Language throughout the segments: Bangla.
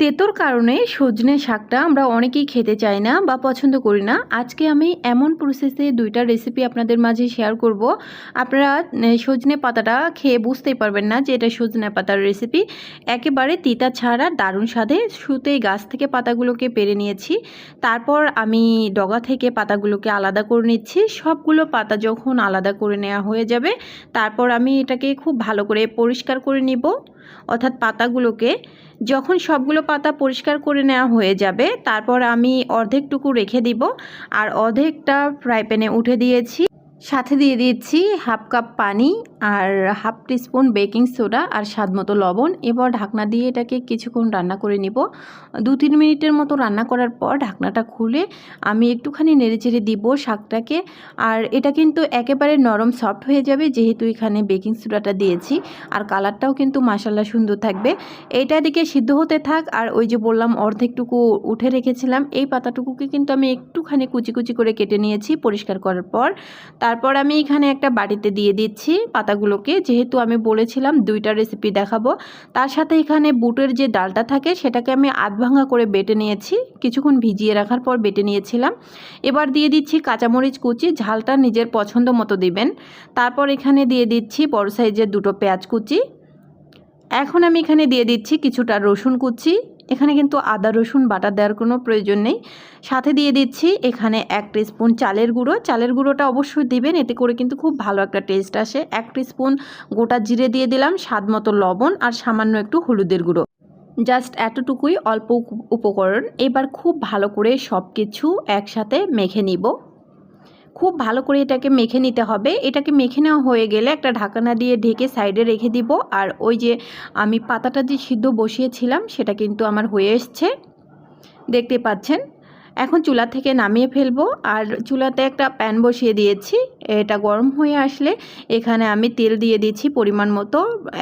তেতোর কারণে সজনে শাকটা আমরা অনেকেই খেতে চাই না বা পছন্দ করি না। আজকে আমি এমন প্রসেসে দুইটা রেসিপি আপনাদের মাঝে শেয়ার করব। আপনারা সজনে পাতাটা খেয়ে বুঝতেই পারবেন না যে এটা সজনে পাতার রেসিপি একেবারে তিতা ছাড়া দারুণ স্বাদে শুতেই গাছ থেকে পাতাগুলোকে পেরে নিয়েছি। তারপর আমি ডগা থেকে পাতাগুলোকে আলাদা করে নিচ্ছি। সবগুলো পাতা যখন আলাদা করে নেওয়া হয়ে যাবে, তারপর আমি এটাকে খুব ভালো করে পরিষ্কার করে নিব। অর্থাৎ পাতাগুলোকে, যখন সবগুলো পাতা পরিষ্কার করে নেওয়া হয়ে যাবে, তারপর আমি অর্ধেকটুকু রেখে দিব। আর অর্ধেকটা ফ্রাই প্যানে উঠে দিয়েছি। সাথে দিয়ে দিচ্ছি হাফ কাপ পানি আর হাফ টিস্পুন বেকিং সোডা আর স্বাদ মতো লবণ। এবার ঢাকনা দিয়ে এটাকে কিছুক্ষণ রান্না করে নিব। দু তিন মিনিটের মতো রান্না করার পর ঢাকনাটা খুলে আমি একটুখানি নেড়ে নেড়েচেড়ে দিব শাকটাকে। আর এটা কিন্তু একেবারে নরম সফট হয়ে যাবে যেহেতু এখানে বেকিং সোডাটা দিয়েছি। আর কালারটাও কিন্তু মাসাল্লা সুন্দর থাকবে। এইটা দিকে সিদ্ধ হতে থাক। আর ওই যে বললাম অর্ধেকটুকু উঠে রেখেছিলাম, এই পাতাটুকুকে কিন্তু আমি একটুখানি কুচি কুচি করে কেটে নিয়েছি পরিষ্কার করার পর। তারপর আমি এখানে একটা বাটিতে দিয়ে দিচ্ছি পাতাগুলোকে, যেহেতু আমি বলেছিলাম দুইটা রেসিপি দেখাবো, তার সাথে এখানে বুটের যে ডালটা থাকে, সেটাকে আমি আধ ভাঙা করে বেটে নিয়েছি। কিছুক্ষণ ভিজিয়ে রাখার পর বেটে নিয়েছিলাম। এবার দিয়ে দিচ্ছি কাঁচামরিচ কুচি, ঝালটা নিজের পছন্দ মতো দিবেন। তারপর এখানে দিয়ে দিচ্ছি বড় সাইজের দুটো পেঁয়াজ কুচি। এখন আমি এখানে দিয়ে দিচ্ছি কিছুটা রসুন কুচি। এখানে কিন্তু আদা, রসুন বাটা দেওয়ার কোনো প্রয়োজন নেই। সাথে দিয়ে দিচ্ছি এখানে এক স্পুন চালের গুঁড়ো। চালের গুঁড়োটা অবশ্যই দিবেন, এতে করে কিন্তু খুব ভালো একটা টেস্ট আসে। এক স্পুন গোটা জিরে দিয়ে দিলাম, স্বাদ মতো লবণ আর সামান্য একটু হলুদের গুঁড়ো। জাস্ট এতটুকুই অল্প উপকরণ। এবার খুব ভালো করে সব কিছু একসাথে মেখে নিব। খুব ভালো করে এটাকে মেখে নিতে হবে। এটাকে মেখে নেওয়া হয়ে গেলে একটা ঢাকনা দিয়ে ঢেকে সাইডে রেখে দিব। আর ওই যে আমি পাতাটা যে সিদ্ধ বসিয়েছিলাম, সেটা কিন্তু আমার হয়ে এসছে। দেখতে পাচ্ছেন? এখন চুলা থেকে নামিয়ে ফেলব। আর চুলাতে একটা প্যান বসিয়ে দিয়েছি। এটা গরম হয়ে আসলে এখানে আমি তেল দিয়ে দিচ্ছি পরিমাণ মতো।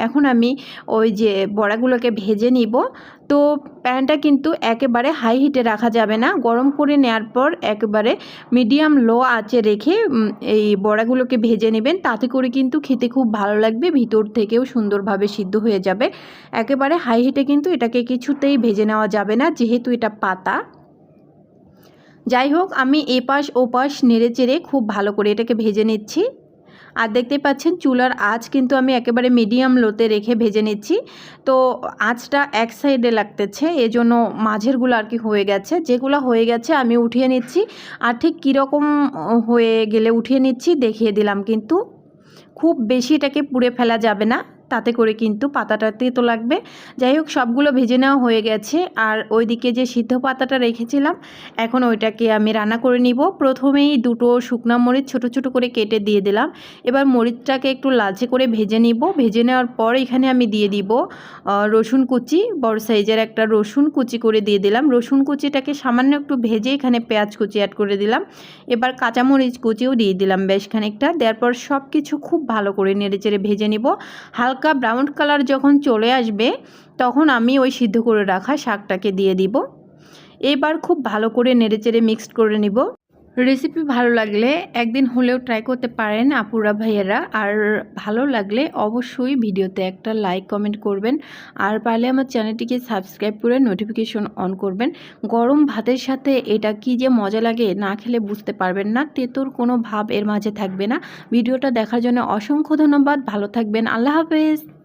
এখন আমি ওই যে বড়াগুলোকে ভেজে নিব। তো প্যানটা কিন্তু একেবারে হাই হিটে রাখা যাবে না। গরম করে নেওয়ার পর একেবারে মিডিয়াম লো আঁচে রেখে এই বড়াগুলোকে ভেজে নেবেন। তাতে করে কিন্তু খেতে খুব ভালো লাগবে। ভিতর থেকেও সুন্দরভাবে সিদ্ধ হয়ে যাবে। একেবারে হাই হিটে কিন্তু এটাকে কিছুতেই ভেজে নেওয়া যাবে না। যেহেতু এটা পাতা। যাই হোক আমি এপাশ ওপাশ নেড়ে চেড়ে খুব ভালো করে এটাকে ভেজে নিচ্ছি। আর দেখতে পাচ্ছেন, চুলার আঁচ কিন্তু আমি একেবারে মিডিয়াম লোতে রেখে ভেজে নিচ্ছি। তো আঁচটা এক সাইডে লাগতেছে, এজন্য মাঝেরগুলো আর কি হয়ে গেছে। যেগুলো হয়ে গেছে আমি উঠিয়ে নিচ্ছি। আর ঠিক কীরকম হয়ে গেলে উঠিয়ে নিচ্ছি, দেখিয়ে দিলাম কিন্তু। খুব বেশি এটাকে পুড়ে ফেলা যাবে না। তাতে করে কিন্তু পাতাটা তেতো লাগবে। যাই হোক, সবগুলো ভেজে নেওয়া হয়ে গেছে। আর ওইদিকে যে সিদ্ধ পাতাটা রেখেছিলাম, এখন ওইটাকে আমি রান্না করে নিব। প্রথমেই দুটো শুকনো মরিচ ছোট ছোট করে কেটে দিয়ে দিলাম। এবার মরিচটাকে একটু লালচে করে ভেজে নিব। ভেজে নেওয়ার পর এখানে আমি দিয়ে দিব রসুন কুচি। বড় সাইজের একটা রসুন কুচি করে দিয়ে দিলাম। রসুন কুচিটাকে সামান্য একটু ভেজে এখানে পেঁয়াজ কুচি অ্যাড করে দিলাম। এবার কাঁচামরিচ কুচিও দিয়ে দিলাম বেশ খানিকটা। দেওয়ার পর সব কিছু খুব ভালো করে নেড়েচেড়ে ভেজে নিব। হালকা ব্রাউন কালার যখন চলে আসবে, তখন আমি ওই সিদ্ধ করে রাখা শাকটাকে দিয়ে দিব। এবার খুব ভালো করে নেড়েচেড়ে মিক্সড করে নিব। রেসিপি ভালো লাগলে একদিন হলেও ট্রাই করতে পারেন আপুরা ভাইয়েরা। আর ভালো লাগলে অবশ্যই ভিডিওতে একটা লাইক কমেন্ট করবেন। আর পারলে আমার চ্যানেলটিকে সাবস্ক্রাইব করে নোটিফিকেশন অন করবেন। গরম ভাতের সাথে এটা কি যে মজা লাগে না খেলে বুঝতে পারবেন না। তেতোর কোনো ভাব এর মাঝে থাকবে না। ভিডিওটা দেখার জন্য অসংখ্য ধন্যবাদ। ভালো থাকবেন। আল্লাহ হাফেজ।